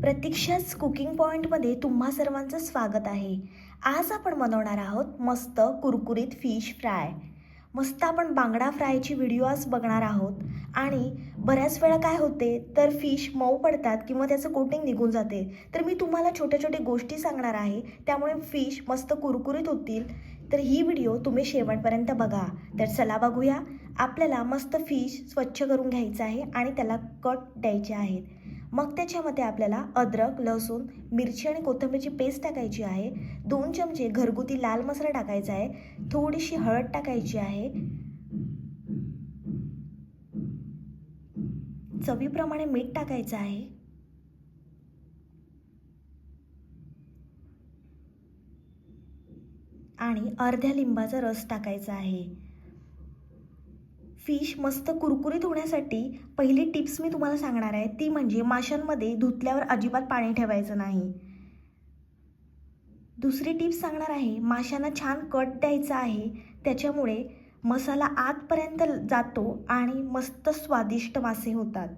प्रतीक्षाच cooking पॉईंटमध्ये तुम्हा सर्वांचं स्वागत आहे. आज आपण बनवणार आहोत मस्त कुरकुरीत फिश फ्राय. मस्त आपण बांगडा फ्रायची व्हिडिओ आज बघणार आहोत. आणि बऱ्याच वेळा काय होते तर फिश मऊ पडतात किंवा त्याचं कोटिंग निघून जाते. तर मी तुम्हाला छोट्या छोट्या गोष्टी सांगणार आहे त्यामुळे फिश मस्त कुरकुरीत होतील. तर ही व्हिडिओ तुम्ही शेवटपर्यंत बघा. तर चला बघूया. आपल्याला मस्त फिश स्वच्छ करून घ्यायचं आहे आणि त्याला कट द्यायचे आहेत. मग त्याच्यामध्ये आपल्याला अद्रक लसूण मिरची आणि कोथिंबीरची पेस्ट टाकायची आहे. दोन चमचे घरगुती लाल मसाला टाकायचा आहे. थोडीशी हळद टाकायची आहे. चवीप्रमाणे मीठ टाकायचं आहे. आणि अर्ध्या लिंबाचा रस टाकायचा आहे. फिश मस्त कुरकुरीत होण्यासाठी पहिली टिप्स मी तुम्हाला सांगणार आहे. ती म्हणजे माशांमध्ये धुतल्यावर अजिबात पाणी ठेवायचं नाही. दुसरी टिप्स सांगणार आहे माशांना छान कट द्यायचा आहे. त्याच्यामुळे मसाला आतपर्यंत जातो आणि मस्त स्वादिष्ट मासे होतात.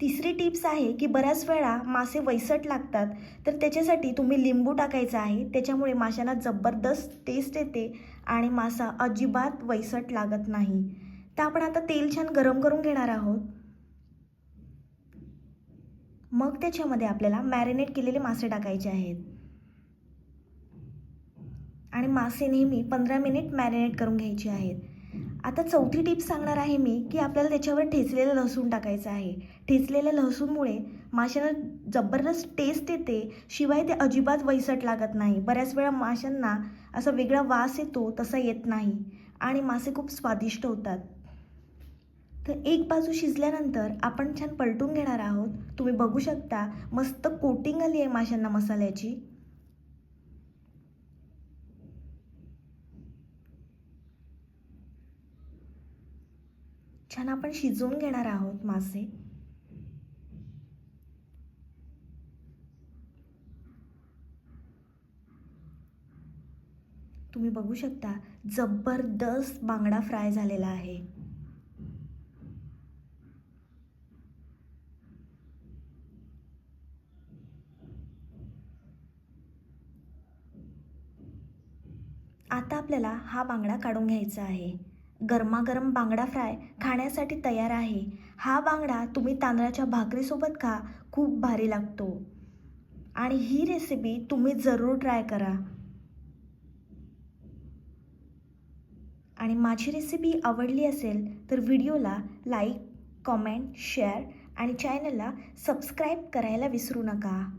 तिसरी टिप्स आहे की बऱ्याच वेळा मासे वैसट लागतात. तर त्याच्यासाठी तुम्ही लिंबू टाकायचा आहे. त्याच्यामुळे माशांना जबरदस्त टेस्ट येते आणि मासा अजिबात वैसट लागत नाही. तर आपण आता तेल छान गरम करून घेणार आहोत. मग त्याच्यामध्ये आपल्याला मॅरिनेट केलेले मासे टाकायचे आहेत. आणि मासे नेहमी पंधरा मिनिट मॅरिनेट करून घ्यायचे आहेत. आता चौथी टिप्स सांगणार आहे मी की आपल्याला त्याच्यावर ठेचलेलं लसूण टाकायचं आहे. ठेचलेल्या लसूणमुळे माशांना जबरदस्त टेस्ट येते शिवाय ते अजिबात वैसट लागत नाही. बऱ्याच वेळा माशांना असा वेगळा वास येतो तसा येत नाही. आणि मासे खूप स्वादिष्ट होतात. तर एक बाजू शिजल्यानंतर आपण छान पलटून घेणार आहोत. तुम्ही बघू शकता मस्त कोटिंग आली आहे माशांना मसाल्याची. छान आपण शिजवून घेणार आहोत मासे. तुम्ही बघू शकता जबरदस्त बांगडा फ्राय झालेला आहे. आता आपल्याला हा बांगडा काढून घ्यायचा आहे. गरमागरम बांगडा फ्राय खाण्यासाठी तयार आहे. हा बांगडा तुम्ही तांदळाच्या भाकरीसोबत खा खूप भारी लागतो. आणि ही रेसिपी तुम्ही जरूर ट्राय करा. आणि माझी रेसिपी आवडली असेल तर व्हिडिओला लाईक कॉमेंट शेअर आणि चॅनलला सबस्क्राईब करायला विसरू नका.